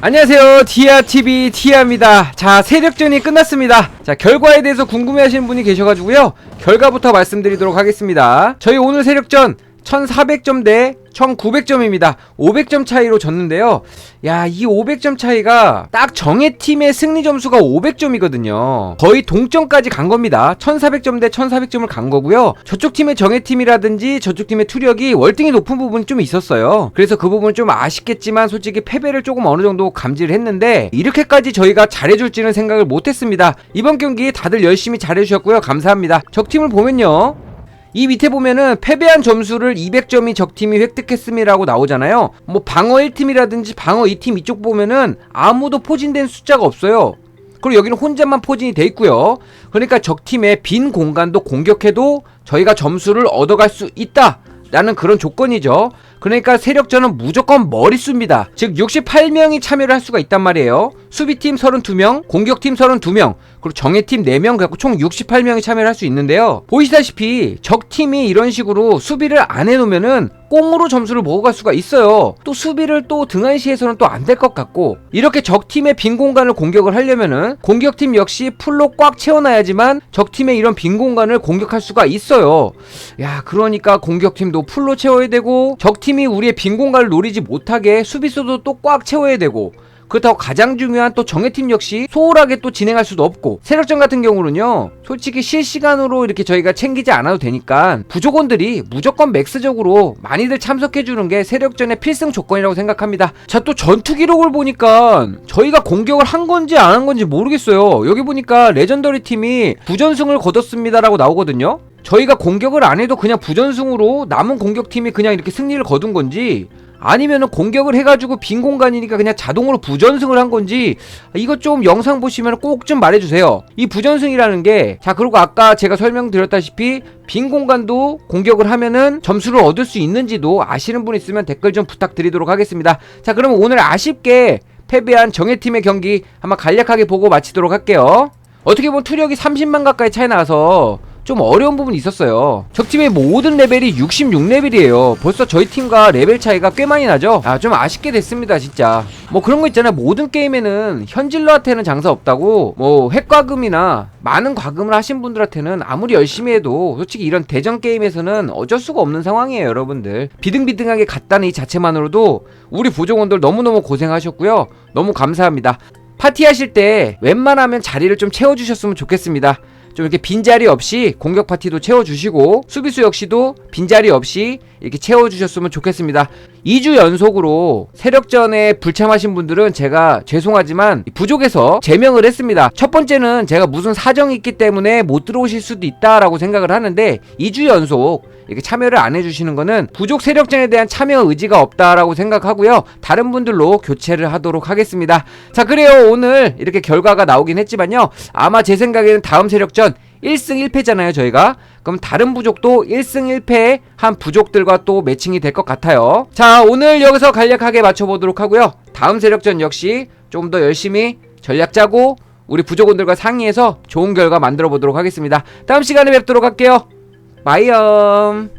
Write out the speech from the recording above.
안녕하세요. 디아TV 티아입니다. 자 세력전이 끝났습니다. 자 결과에 대해서 궁금해하시는 분이 계셔가지고요. 결과부터 말씀드리도록 하겠습니다. 저희 오늘 세력전 1400점 대 1900점입니다. 500점 차이로 졌는데요. 야 이 500점 차이가 딱 정해팀의 승리 점수가 500점이거든요. 거의 동점까지 간 겁니다. 1400점 대 1400점을 간 거고요. 저쪽 팀의 정해팀이라든지 저쪽 팀의 투력이 월등히 높은 부분이 좀 있었어요. 그래서 그 부분 좀 아쉽겠지만 솔직히 패배를 조금 어느 정도 감지를 했는데 이렇게까지 저희가 잘해줄지는 생각을 못했습니다. 이번 경기 다들 열심히 잘해주셨고요. 감사합니다. 적팀을 보면요 이 밑에 보면은 패배한 점수를 200점이 적팀이 획득했음이라고 나오잖아요. 뭐 방어 1팀이라든지 방어 2팀 이쪽 보면은 아무도 포진된 숫자가 없어요. 그리고 여기는 혼자만 포진이 돼 있고요. 그러니까 적팀의 빈 공간도 공격해도 저희가 점수를 얻어갈 수 있다. 라는 그런 조건이죠. 그러니까 세력전은 무조건 머릿수입니다. 즉 68명이 참여를 할 수가 있단 말이에요. 수비팀 32명, 공격팀 32명, 그리고 정예팀 4명 갖고 총 68명이 참여를 할 수 있는데요. 보시다시피 적팀이 이런 식으로 수비를 안 해놓으면은 꽁으로 점수를 먹어갈 수가 있어요. 또 수비를 또 등한시에서는 또 안 될 것 같고 이렇게 적팀의 빈 공간을 공격을 하려면은 공격팀 역시 풀로 꽉 채워놔야지만 적팀의 이런 빈 공간을 공격할 수가 있어요. 야 그러니까 공격팀도 풀로 채워야 되고 적팀이 우리의 빈 공간을 노리지 못하게 수비수도 또 꽉 채워야 되고 그렇다고 가장 중요한 또 정예팀 역시 소홀하게 또 진행할 수도 없고 세력전 같은 경우는요 솔직히 실시간으로 이렇게 저희가 챙기지 않아도 되니까 부족원들이 무조건 맥스적으로 많이들 참석해주는 게 세력전의 필승 조건이라고 생각합니다. 자 또 전투 기록을 보니까 저희가 공격을 한 건지 안 한 건지 모르겠어요. 여기 보니까 레전더리 팀이 부전승을 거뒀습니다라고 나오거든요. 저희가 공격을 안 해도 그냥 부전승으로 남은 공격팀이 그냥 이렇게 승리를 거둔 건지 아니면은 공격을 해가지고 빈 공간이니까 그냥 자동으로 부전승을 한 건지 이것 좀 영상 보시면 꼭 좀 말해주세요. 이 부전승이라는 게 자 그리고 아까 제가 설명드렸다시피 빈 공간도 공격을 하면은 점수를 얻을 수 있는지도 아시는 분 있으면 댓글 좀 부탁드리도록 하겠습니다. 자 그러면 오늘 아쉽게 패배한 정예팀의 경기 한번 간략하게 보고 마치도록 할게요. 어떻게 보면 투력이 30만 가까이 차이 나서 좀 어려운 부분이 있었어요. 적팀의 모든 레벨이 66레벨이에요. 벌써 저희 팀과 레벨 차이가 꽤 많이 나죠? 아, 좀 아쉽게 됐습니다, 진짜. 뭐 그런 거 있잖아요. 모든 게임에는 현질러한테는 장사 없다고, 뭐 핵과금이나 많은 과금을 하신 분들한테는 아무리 열심히 해도 솔직히 이런 대전 게임에서는 어쩔 수가 없는 상황이에요, 여러분들. 비등비등하게 갔다는 이 자체만으로도 우리 부족원들 너무너무 고생하셨고요. 너무 감사합니다. 파티하실 때 웬만하면 자리를 좀 채워주셨으면 좋겠습니다. 좀 이렇게 빈자리 없이 공격 파티도 채워주시고 수비수 역시도 빈자리 없이 이렇게 채워주셨으면 좋겠습니다. 2주 연속으로 세력전에 불참하신 분들은 제가 죄송하지만 부족해서 제명을 했습니다. 첫 번째는 제가 무슨 사정이 있기 때문에 못 들어오실 수도 있다라고 생각을 하는데 2주 연속 이렇게 참여를 안 해주시는 거는 부족 세력전에 대한 참여 의지가 없다라고 생각하고요. 다른 분들로 교체를 하도록 하겠습니다. 자, 그래요. 오늘 이렇게 결과가 나오긴 했지만요. 아마 제 생각에는 다음 세력전 1승 1패잖아요, 저희가. 그럼 다른 부족도 1승 1패 한 부족들과 또 매칭이 될 것 같아요. 자, 오늘 여기서 간략하게 맞춰보도록 하고요. 다음 세력전 역시 좀 더 열심히 전략 짜고 우리 부족원들과 상의해서 좋은 결과 만들어 보도록 하겠습니다. 다음 시간에 뵙도록 할게요. 바이엄.